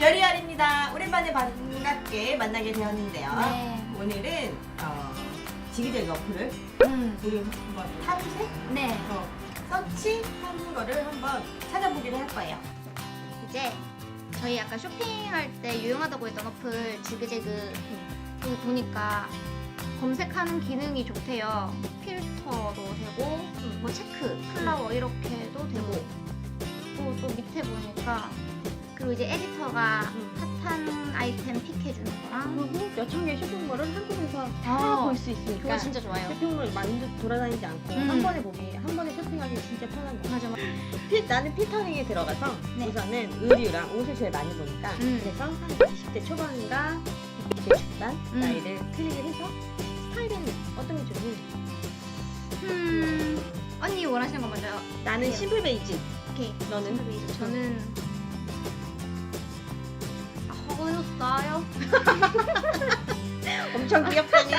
여리여리입니다. 오랜만에 반갑게 만나게 되었는데요. 네. 오늘은 어, 지그재그 어플을 음. 우리 한번 탐색, 네. 어, 서치하는 거를 한번 찾아보기로 할 거예요. 이제 저희 아까 쇼핑할 때 유용하다고 했던 어플 지그재그 여기 보니까 검색하는 기능이 좋대요. 필터도 되고 뭐 체크, 플라워 이렇게도 되고 또, 또 밑에 보니까 그리고 이제 에디터가 음. 핫한 아이템 픽해주는 거랑 그리고 몇천 개의 쇼핑몰을 한국에서 어, 다볼 수 있으니까 그거 진짜 좋아요. 쇼핑몰 많이 돌아다니지 않고 음. 한 번에 보기 한 번에 쇼핑하기 진짜 편한 거. 맞아 맞아. 피, 나는 피터링에 들어가서 네. 우선은 의류랑 옷을 제일 많이 보니까 음. 그래서 한 20대 초반인가 20대 중반 음. 나이를 클릭을 해서 스타일은 어떤 게 좋니? 음 언니 원하시는 거 먼저 나는 네. 심플 베이지 오케이. 너는? 심플 베이지. 저는 아, 허거였어요. 엄청 귀엽다니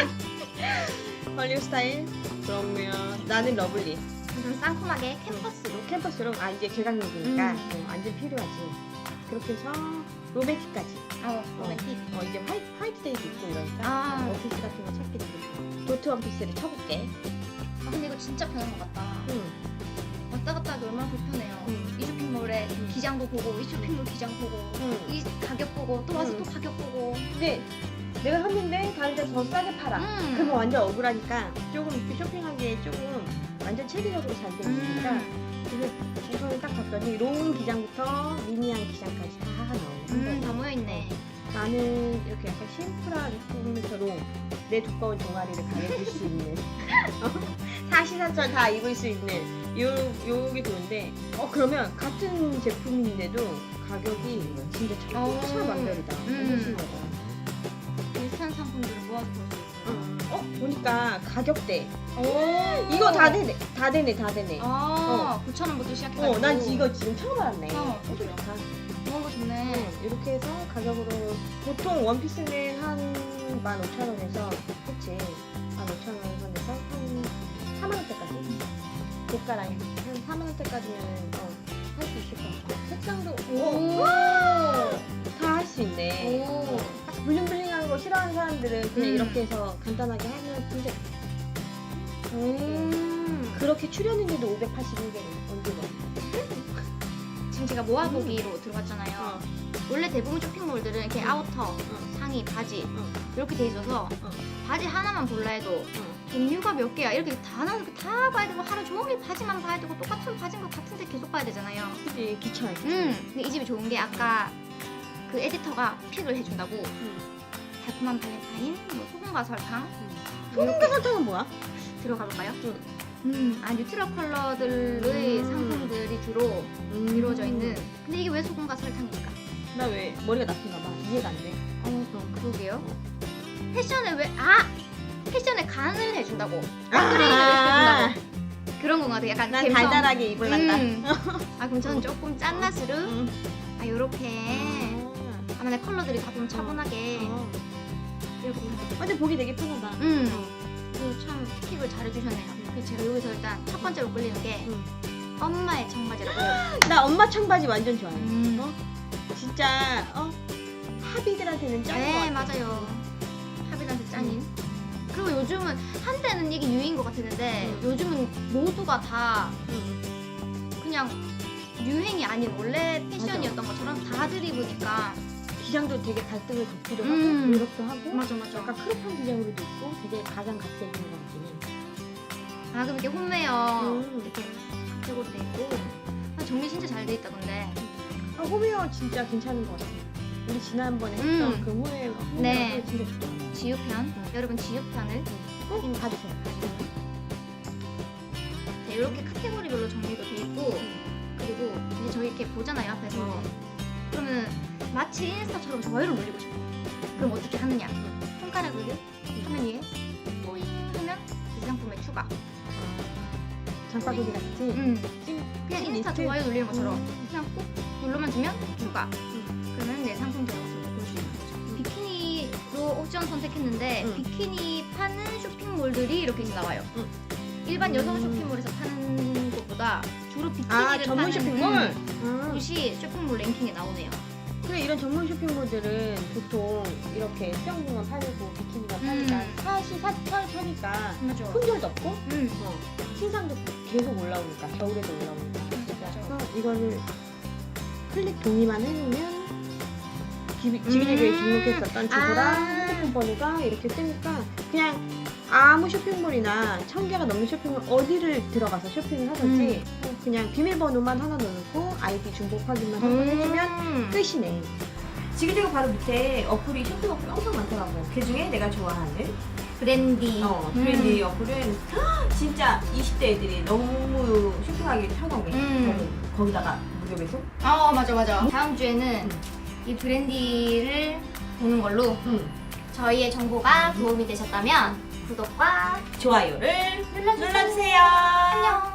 헐리우드 스타일 그러면 나는 러블리 좀 상큼하게 캠퍼스로. 캠퍼스로 아 이제 개강용이니까 음. 어, 완전 필요하지 그렇게 해서 로맨틱까지 어, 로맨틱. 어 이제 화이트, 화이트 데이도 있고 이러니까 아. 어, 오피스 같은 거 찾게 되고 도트 원피스를 쳐볼게 아, 근데 이거 진짜 편한 것 같다. 응. 왔다 갔다 하기 얼마나 불편해요. 음. 이 쇼핑몰에 기장도 보고, 이 쇼핑몰 기장 보고, 응. 이 가격 보고, 또 와서 음. 또 가격 보고. 근데 내가 샀는데 다른 데서 더 싸게 팔아 음. 그러면 완전 억울하니까 조금 이렇게 쇼핑하기에 조금 완전 체계적으로 잘 되어 있으니까 음. 그래서 우선은 딱 봤더니 롱 기장부터 미니한 기장까지 다 나오네 음, 다 모여있네. 나는 이렇게 약간 심플한 느낌에서 롱 내 두꺼운 종아리를 가려줄 수 있는 어? 사시사철 다 입을 수 있는 요, 요게 좋은데 어 그러면 같은 제품인데도 가격이 진짜 어. 천차만별이다 음. 너무 신기하다 비슷한 상품들을 모아서 볼 수 있어요. 어 보니까 가격대 오. 이거 다 되네 다 되네 다 되네 아, 9,000원부터 시작해가지고. 어 난 이거 지금 처음 알았네 어, 어, 좋다 이런 거 좋네. 이렇게 해서 가격으로 보통 원피스는 한 15,000원에서 그치 15,000원 선에서 한 4만원대까지 고가랑 한 4만원대까지면 어, 할 수 있을 것 같고 색상도 오. 다 할 수 있네 오. 딱 블링블링한 거 싫어하는 사람들은 그냥 음. 이렇게 해서 간단하게 하면 진짜 음. 그렇게 추렸는데도 581개는 언제 봐 지금 제가 모아보기로 들어갔잖아요. 어. 원래 대부분 쇼핑몰들은 이렇게 아우터, 상의, 바지 어. 이렇게 돼 있어서 어. 바지 하나만 볼라 해도 종류가 몇 개야 이렇게 다 나눠서 다 봐야 되고 하루 종일 바지만 봐야 되고 똑같은 바지인 것 같은데 계속 봐야 되잖아요. 그치 귀찮아 음. 근데 이 집이 좋은 게 아까 그 에디터가 픽을 해준다고 음. 달콤한 발렌타인, 뭐 소금과 설탕 소금과 설탕은 뭐야? 들어가 볼까요? 응. 음, 아 뉴트럴 컬러들의 음. 상품들이 주로 이루어져 있는. 근데 이게 왜 소금과 설탕일까? 나 왜 머리가 나쁜가 봐 이해가 안 돼 어, 그러게요. 패션에 왜 아! 패션에 간을 해준다고. 업그레이드를 해준다고. 그런 건 같아. 약간 난 감성. 달달하게 입을란다 음. 아 그럼 저는 조금 짠맛으로 응. 아 요렇게 아 만약 컬러들이 다 보면 차분하게 어. 이렇게 근데 보기 되게 편하다 음. 그참 픽을 잘해주셨네요. 그래서 제가 여기서 일단 첫 번째로 끌리는 게 응. 엄마의 청바지라고. 나 엄마 청바지 완전 좋아해 음. 어? 진짜 어? 하비들한테는 짱인 것 네 같아 맞아요. 하비한테 짱인. 그리고 요즘은 한때는 이게 유행인 것 같았는데 음. 요즘은 모두가 다 응. 그냥 유행이 아닌 원래 패션이었던 것처럼 다들 입으니까 기장도 되게 갈등을 덮기도 음. 하고 이렇게 하고 맞아 맞아. 약간 크롭한 기장으로도 있고 되게 가장 있는 것 같긴 해 아 그럼 이렇게 홈웨어 음. 이렇게 가격으로 돼 있고. 아, 정리 진짜 잘 돼 있다 근데. 아, 홈웨어 진짜 괜찮은 것 같아 우리 지난번에 음. 했던 그 홈웨어 홈웨어 네. 진짜 좋아 지우편? 여러분 지우편을 꼭 봐주세요. 네, 이렇게 카테고리별로 정리도 돼 있고 그리고 이제 저희 이렇게 보잖아요 앞에서. 그러면 마치 인스타처럼 좋아요를 눌리고 싶어 그럼 어떻게 하느냐? 손가락을 화면 위에 뿌잉 하면 이 상품에 추가 장바구니 같이 음. 찜 그냥 찜 인스타 리스트? 좋아요 눌리는 것처럼 음. 그냥 꾹 눌러만 주면 추가 그러면 내 상품 들어가서 볼 수 있는 거죠 비키니로 옵션 선택했는데 음. 비키니 파는 쇼핑몰들이 이렇게 나와요 음. 일반 여성 음. 쇼핑몰에서 파는 것보다 주로 비키니를 아 전문 파는 쇼핑몰 음, 곳이 쇼핑몰 랭킹에 나오네요 그래 이런 전문 쇼핑몰들은 보통 이렇게 수영복만 팔고 비키니만 파니까 음. 사시 사, 사, 사니까 맞아. 품절도 없고 음. 어, 신상도 계속 올라오니까 겨울에도 올라오니까. 그래서 이거를 클릭 동의만 해놓으면 지그재그에 음. 등록했었던 주소랑 아. 핸드폰 번호가 이렇게 뜨니까 그냥 아무 쇼핑몰이나 천 개가 넘는 쇼핑몰 어디를 들어가서 쇼핑을 하든지 그냥 비밀번호만 하나 넣어놓고 아이디 중복 확인만 한번 해주면 음. 끝이네. 지그재그 바로 밑에 어플이 쇼핑 어플이 엄청 많더라고. 그 중에 내가 좋아하는 브랜디. 어, 음. 브랜디 어플은 진짜 20대 애들이 너무 쇼핑하기 편하게 음. 거기- 거기다가 무료 배송? 어 맞아 맞아. 다음 주에는 음. 이 브랜디를 보는 걸로 응. 저희의 정보가 도움이 되셨다면 구독과 좋아요를 눌러주세요. 눌러주세요. 안녕.